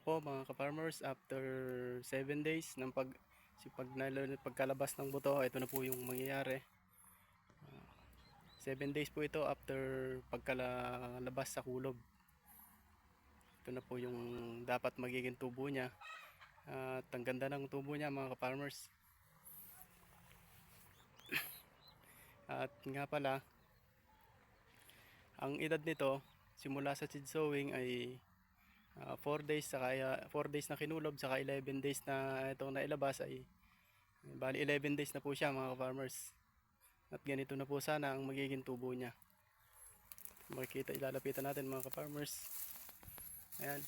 po mga ka-farmers after 7 days ng pag si pag pagkalabas ng buto ito na po yung mangyayari. 7 days po ito after pagkalabas sa kulob ito na po yung dapat magiging tubo niya. At ang ganda ng tubo niya mga ka-farmers. At nga pala ang edad nito simula sa seed sowing ay 4 days saka 4 days na kinulob saka 11 days na itong nailabas ay bali 11 days na po siya mga farmers at ganito na po sana ang magiging tubo niya. Makikita ilalapitan natin mga farmers ayan.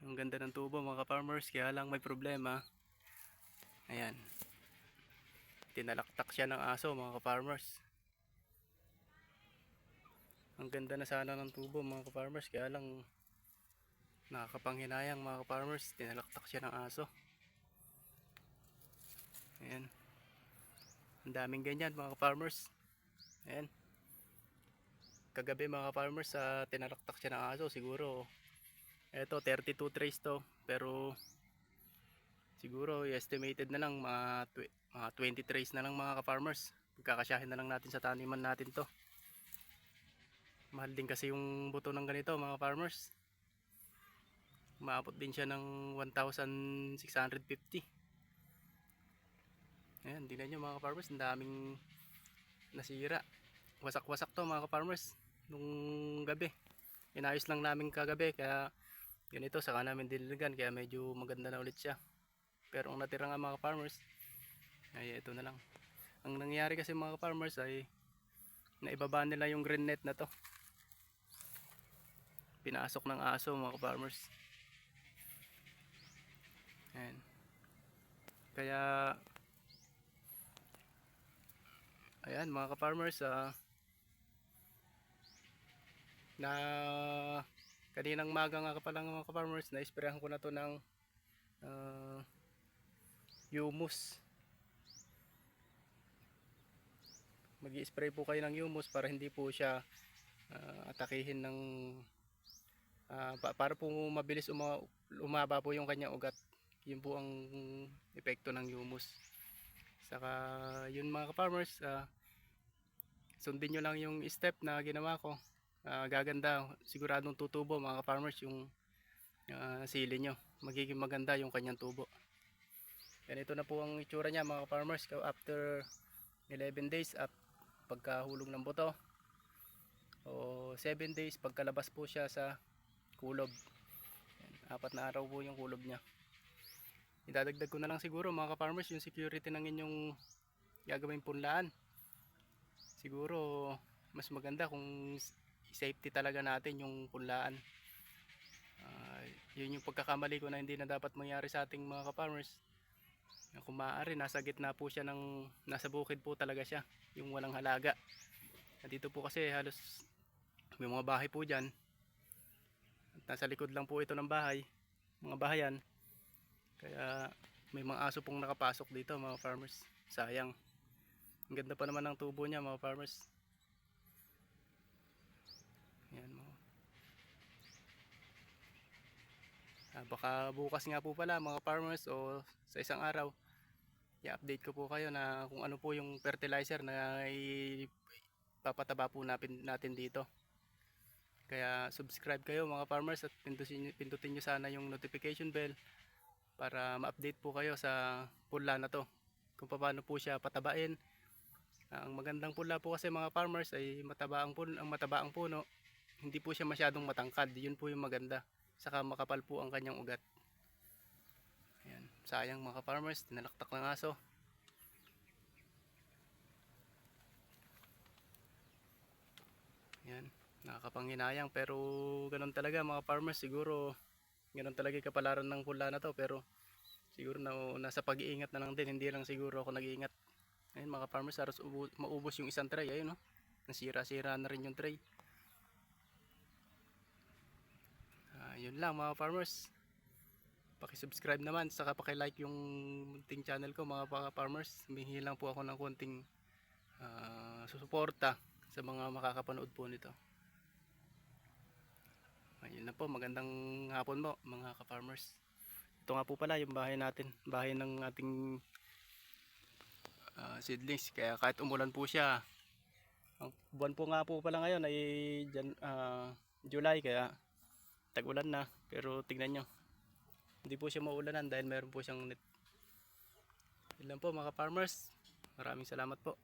Ang ganda ng tubo mga farmers kaya lang may problema. Ayan. Tinalaktak siya ng aso mga farmers ang ganda na sana ng tubo mga farmers kaya lang nakakapanghinayang mga farmers tinalaktak siya ng aso. Ayan. Ang daming ganyan mga farmers ayan. Kagabi mga farmers sa tinalaktak siya ng aso. Siguro eto 32 trays to. Pero siguro estimated na lang mga, tw- mga 20 trays na lang mga farmers pagkakasyahin na lang natin sa taniman natin to. Mahal din kasi yung buto ng ganito mga farmers Maabot din siya ng 1,650. Ayan, tingnan nyo mga farmers, ang daming nasira. Wasak-wasak to mga farmers nung gabi. Inayos lang namin kagabi kaya ganito saka namin diligan kaya medyo maganda na ulit siya. Pero ang natira nga mga farmers ay ito na lang. Ang nangyari kasi mga farmers ay naibaba nila yung green net na to. Pinasok ng aso mga farmers. Kaya Ayan mga ka-farmers ah, na kaninang maga nga ka pa lang mga ka-farmers na isprayan ko na to ng ah, humus. Mag spray po kayo ng humus para hindi po siya ah, atakihin ng pa- para po mabilis uma, umaba po yung kanyang ugat yun po ang epekto ng humus. Saka yun mga ka-farmers ah, sundin nyo lang yung step na ginawa ko. Ah, gaganda siguradong tutubo mga ka-farmers yung ah, sili nyo. Magiging maganda yung kanyang tubo. Ganito na po ang itsura niya mga ka-farmers. After 11 days at pagkahulog ng buto o 7 days pagkalabas po siya sa kulob apat na araw po yung kulob niya idadagdag ko na lang siguro mga ka-farmers yung security ng inyong gagawin punlaan. Siguro mas maganda kung safety talaga natin yung punlaan. Ah, yun yung pagkakamali ko na hindi na dapat mangyari sa ating mga ka-farmers. Kung maaari nasa gitna po siya ng nasa bukid po talaga siya yung walang halaga. At dito po kasi halos may mga bahay po dyan. At nasa likod lang po ito ng bahay mga bahayan kaya may mga aso pong nakapasok dito mga farmers. Sayang. Ang ganda pa naman ng tubo niya mga farmers. Yan mo. Ah, baka bukas nga po pala mga farmers o sa isang araw i-update ko po kayo na kung ano po yung fertilizer na ipapataba po natin, natin dito. Kaya subscribe kayo mga farmers at pindutin, pindutin nyo sana yung notification bell para ma-update po kayo sa pula na to. Kung paano po siya patabain. Ang magandang pula po kasi mga farmers ay mataba ang puno, ang mataba ang puno hindi po siya masyadong matangkad. Yun po yung maganda. Saka makapal po ang kanyang ugat. Ayan. sayang mga farmers tinalaktak ng aso. Yan nakakapanghinayang pero ganun talaga mga farmers siguro ganun talaga kapalaran ng pula na to pero siguro na nasa pag-iingat na lang din. Hindi lang siguro ako nag-iingat. Ayun mga farmers ubu- maubos yung isang tray. Ayun no? Nasira-sira na rin yung tray. Ah, yun lang mga farmers. Paki-subscribe naman saka paki-like yung munting channel ko mga farmers. Humihingi lang po ako ng konting ah, susuporta sa mga makakapanood po nito Na po, magandang hapon po mga ka-farmers. Ito nga po pala yung bahay natin, bahay ng ating ah, seedlings. Kaya kahit umulan po siya, ang buwan po nga po pala ngayon ay Jan, ah, July kaya tag-ulan na. Pero tignan nyo, hindi po siya maulanan dahil meron po siyang net. Lang po mga farmers. Maraming salamat po.